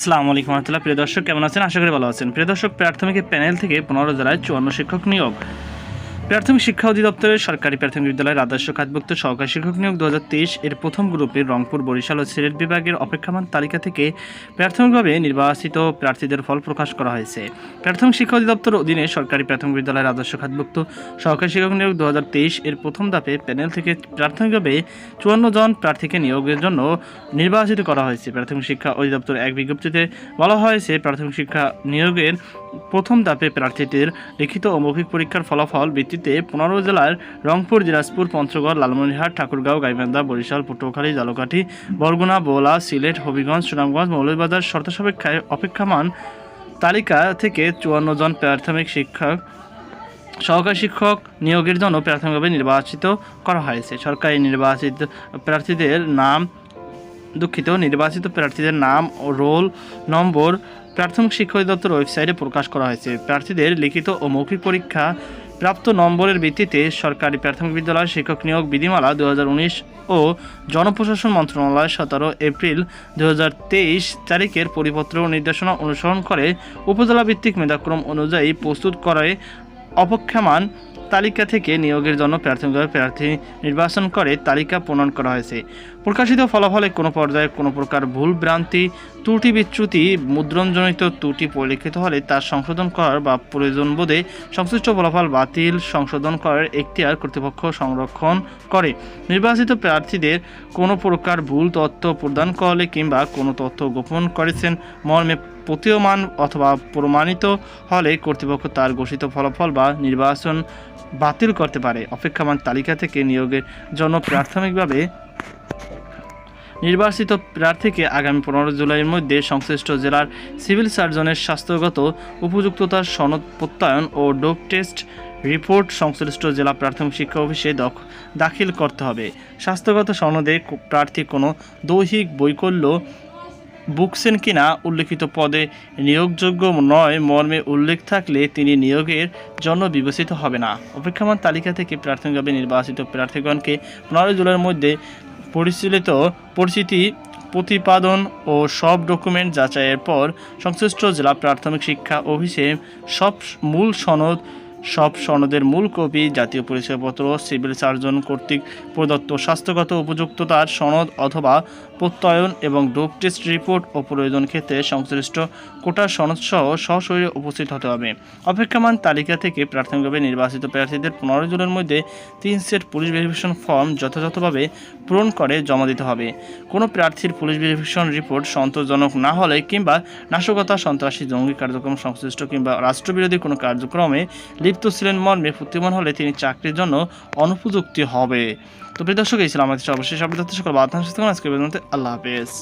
আসসালামু আলাইকুম রহমতুল্লাহ। প্রিয় দর্শক, কেমন আছেন? আশা করি ভালো আছেন। প্রিয় দর্শক, প্রাথমিক প্যানেল থেকে পনেরো জেলায় চুয়ান্ন শিক্ষক নিয়োগ। প্রাথমিক শিক্ষা অধিদপ্তরের সরকারি প্রাথমিক বিদ্যালয়ের আদর্শ খাতভুক্ত সহকারী শিক্ষক নিয়োগ দু হাজার তেইশ এর প্রথম গ্রুপে রংপুর, বরিশাল ও সিলেট বিভাগের অপেক্ষমান তালিকা থেকে প্রাথমিকভাবে নির্বাচিত প্রার্থীদের ফল প্রকাশ করা হয়েছে। প্রাথমিক শিক্ষা অধিদপ্তর অধীনে সরকারি প্রাথমিক বিদ্যালয়ের আদর্শ খাতভুক্ত সহকারী শিক্ষক নিয়োগ দু হাজার তেইশ এর প্রথম ধাপে প্যানেল থেকে প্রাথমিকভাবে চুয়ান্ন জন প্রার্থীকে নিয়োগের জন্য নির্বাচিত করা হয়েছে। প্রাথমিক শিক্ষা অধিদপ্তর এক বিজ্ঞপ্তিতে বলা হয়েছে, প্রাথমিক শিক্ষা নিয়োগের প্রথম ধাপে প্রার্থীদের লিখিত ও মৌখিক পরীক্ষার ফলাফল ভিত্তিতে পনেরো জেলার রংপুর, দিনাজপুর, পঞ্চগড়, লালমনিরহাট, ঠাকুরগাঁও, গাইবান্ধা, বরিশাল, পটুয়াখালী, জালকাঠি, বরগুনা, বোলা, সিলেট, হবিগঞ্জ, সুনামগঞ্জ, মৌলভীবাজার শর্ত সাপেক্ষায় অপেক্ষমান তালিকা থেকে চুয়ান্ন জন প্রাথমিক শিক্ষক, সহকারী শিক্ষক নিয়োগের জন্য প্রাথমিকভাবে নির্বাচিত করা হয়েছে। সরকারি নির্বাচিত প্রার্থীদের নাম, দুঃখিত, নির্বাচিত প্রার্থীদের নাম ও রোল নম্বর প্রাথমিক শিক্ষা অধিদপ্তর ওয়েবসাইটে প্রকাশ করা হয়েছে। প্রার্থীদের লিখিত ও মৌখিক পরীক্ষা প্রাপ্ত নম্বরের ভিত্তিতে সরকারি প্রাথমিক বিদ্যালয় শিক্ষক নিয়োগ বিধিমালা দু হাজার উনিশ ও জনপ্রশাসন মন্ত্রণালয় সতেরো এপ্রিল দু হাজার তেইশ তারিখের পরিপত্র নির্দেশনা অনুসরণ করে উপজেলা ভিত্তিক মেধাক্রম অনুযায়ী প্রস্তুত করে অপেক্ষমান তালিকা থেকে নিয়োগের জন্য প্রাথমিকভাবে প্রার্থী নির্বাচন করে তালিকা প্রণয়ন করা হয়েছে। প্রকাশিত ফলাফলে কোনো পর্যায়ে কোনো প্রকার ভুল ভ্রান্তি, ত্রুটি বিচ্যুতি, মুদ্রণজনিত ত্রুটি পরিলক্ষিত হলে তার সংশোধন করার বা প্রয়োজন বোধে সংশ্লিষ্ট ফলাফল বাতিল সংশোধন করার এখতিয়ার কর্তৃপক্ষ সংরক্ষণ করে। নির্বাচিত প্রার্থীদের কোনো প্রকার ভুল তথ্য প্রদান করলে কিংবা কোনো তথ্য গোপন করেছেন, মর্মে প্রতীয়মান অথবা প্রমাণিত হলে কর্তৃপক্ষ তার ঘোষিত ফলাফল বা নির্বাচন বাতিল করতে পারে। অপেক্ষমান তালিকা থেকে নিয়োগের জন্য প্রাথমিকভাবে নির্বাচিত প্রার্থীকে আগামী পনেরো জুলাইয়ের মধ্যে সংশ্লিষ্ট জেলার সিভিল সার্জনের স্বাস্থ্যগত উপযুক্ততার সনদ প্রত্যয়ন ও ডোপ টেস্ট রিপোর্ট সংশ্লিষ্ট জেলা প্রাথমিক শিক্ষা অফিসে দাখিল করতে হবে। স্বাস্থ্যগত সনদে প্রার্থী কোনো দৈহিক বৈকল্য বুকছেন কিনা উল্লেখিত পদে নিয়োগযোগ্য নয় মর্মে উল্লেখ থাকলে তিনি নিয়োগের জন্য বিবেচিত হবে না। অপেক্ষমান তালিকা থেকে প্রাথমিকভাবে নির্বাচিত প্রার্থীগণকে পনেরো জুলাইয়ের মধ্যে পরিচালিত পরিচিতি, প্রতিপাদন ও সব ডকুমেন্ট যাচাইয়ের পর সংশ্লিষ্ট জেলা প্রাথমিক শিক্ষা অফিসে সব মূল সনদ সব সনদের মূল কপি, জাতীয় পরিচয়পত্র, সিভিল সার্জন কর্তৃক প্রদত্ত স্বাস্থ্যগত উপযুক্ততার সনদ অথবা প্রত্যয়ন এবং ডোপ টেস্ট রিপোর্ট ও প্রয়োজন ক্ষেত্রে সংশ্লিষ্ট কোটার সনদ সহ সশরীরে উপস্থিত হতে হবে। অপেক্ষমান তালিকা থেকে প্রাথমিকভাবে নির্বাচিত প্রার্থীদের পনেরো জনের মধ্যে তিন সেট পুলিশ ভেরিফিকেশন ফর্ম যথাযথভাবে পূরণ করে জমা দিতে হবে। কোনো প্রার্থীর পুলিশ ভেরিফিকেশন রিপোর্ট সন্তোষজনক না হলে কিংবা নাশকতা, সন্ত্রাসী, জঙ্গি কার্যক্রম সংশ্লিষ্ট কিংবা রাষ্ট্রবিরোধী কোনো কার্যক্রমে লিপ্ত ছিলেন মর্মে প্রতিমান হলে তিনি চাকরির জন্য অনুপযুক্তি হবে। তো প্রিয় দর্শক, এই ছিল আমাদের সর্বশেষ সকল বার্তা আজকে আল্লাহ হাফেজ।